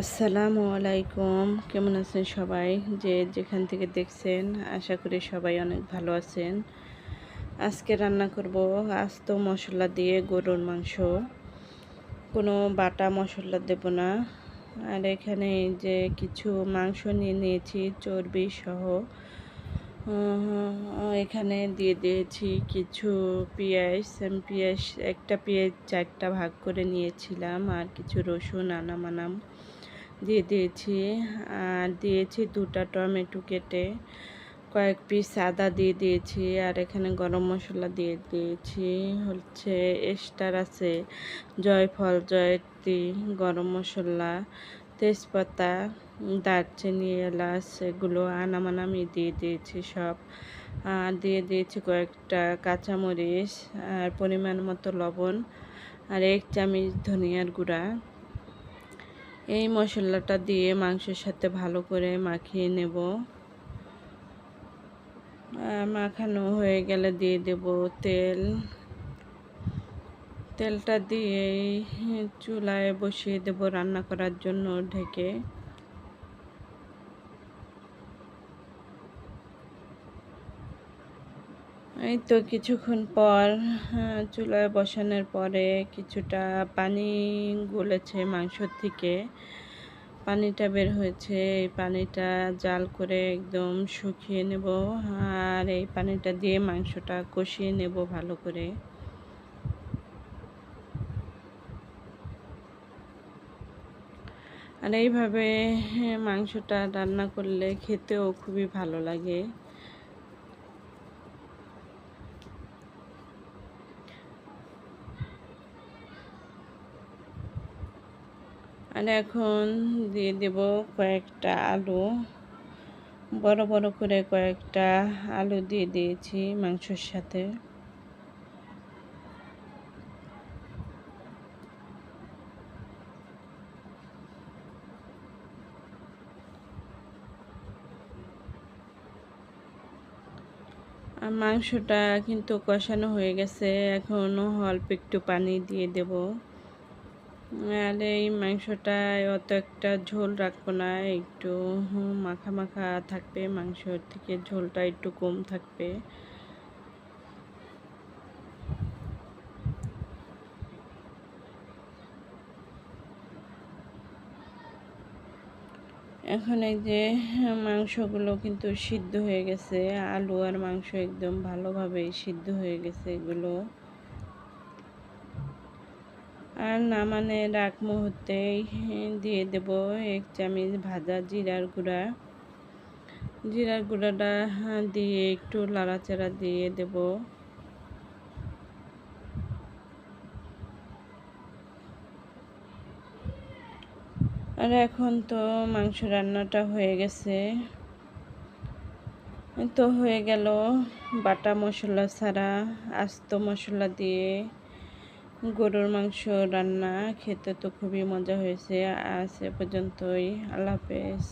আসসালামু আলাইকুম। কেমন আছেন সবাই? যে যেখান থেকে দেখছেন, আশা করি সবাই অনেক ভালো আছেন। আজকে রান্না করব আস্ত মশলা দিয়ে গরুর মাংস। কোনো বাটা মশলা দেব না। আর এখানে যে কিছু মাংস নিয়ে নিয়েছি, চর্বি সহ। এখানে দিয়ে দিয়েছি কিছু পেঁয়াজ। পেঁয়াজ, একটা পেঁয়াজ চারটা ভাগ করে নিয়েছিলাম, আর কিছু রসুন আনাম আনাম দিয়ে দিয়েছি। আর দিয়েছি দুটা টমেটো কেটে কয়েক পিস আদা দিয়ে দিয়েছি আর এখানে গরম মশলা দিয়ে দিয়েছি। হচ্ছে এস্টার আছে, জয়ফল, জয়ত্রী, গরম মশলা, তেজপাতা, দারচিনি, এলাচ, এগুলো আনামানামি দিয়ে দিয়েছি সব। আর দিয়ে দিয়েছি কয়েকটা কাঁচামরিচ আর পরিমাণ মতো লবণ আর এক চামচ ধনিয়ার গুঁড়া। এই মশলাটা দিয়ে মাংসের সাথে ভালো করে মাখিয়ে নেব। মাখানো হয়ে গেলে দিয়ে দেব তেল। তেলটা দিয়ে চুলায় বসিয়ে দেব রান্না করার জন্য ঢেকে। এই তো কিছুক্ষণ পর হ্যাঁ, চুলায় বসানোর পরে কিছুটা পানি গলেছে মাংসর থেকে। পানিটা বের হয়েছে এই পানিটা জাল করে একদম শুকিয়ে নেব আর এই পানিটা দিয়ে মাংসটা কষিয়ে নেব ভালো করে। আর এইভাবে হ্যাঁ, মাংসটা রান্না করলে খেতেও খুবই ভালো লাগে। আর এখন দিয়ে দেব কয়েকটা আলু। বড় বড় করে কয়েকটা আলু দিয়ে দিয়েছি মাংসর সাথে। মাংসটা কিন্তু কষানো হয়ে গেছে এখন অল্প একটু পানি দিয়ে দেব। আর, এই মাংসটায় অত একটা ঝোল রাখব না, একটু মাখা মাখা থাকবে, মাংসর থেকে ঝোলটা একটু কম থাকবে। এখন এই যে মাংসগুলো কিন্তু সিদ্ধ হয়ে গেছে, আলু আর মাংস একদম ভালোভাবে সিদ্ধ হয়ে গেছে এগুলো। আর নামানের আগ মুহূর্তেই দিয়ে দেব এক চামচ ভাজা জিরার গুঁড়া। জিরার গুঁড়াটা দিয়ে একটু লাড়াচাড়া দিয়ে দেব। আর এখন তো মাংস রান্নাটা হয়ে গেছে। তো হয়ে গেল বাটা মশলা ছাড়া আস্ত মশলা দিয়ে গরুর মাংস রান্না খেতে তো খুবই মজা হয়েছে। আজ এ পর্যন্তই। আল্লাহ হাফেজ।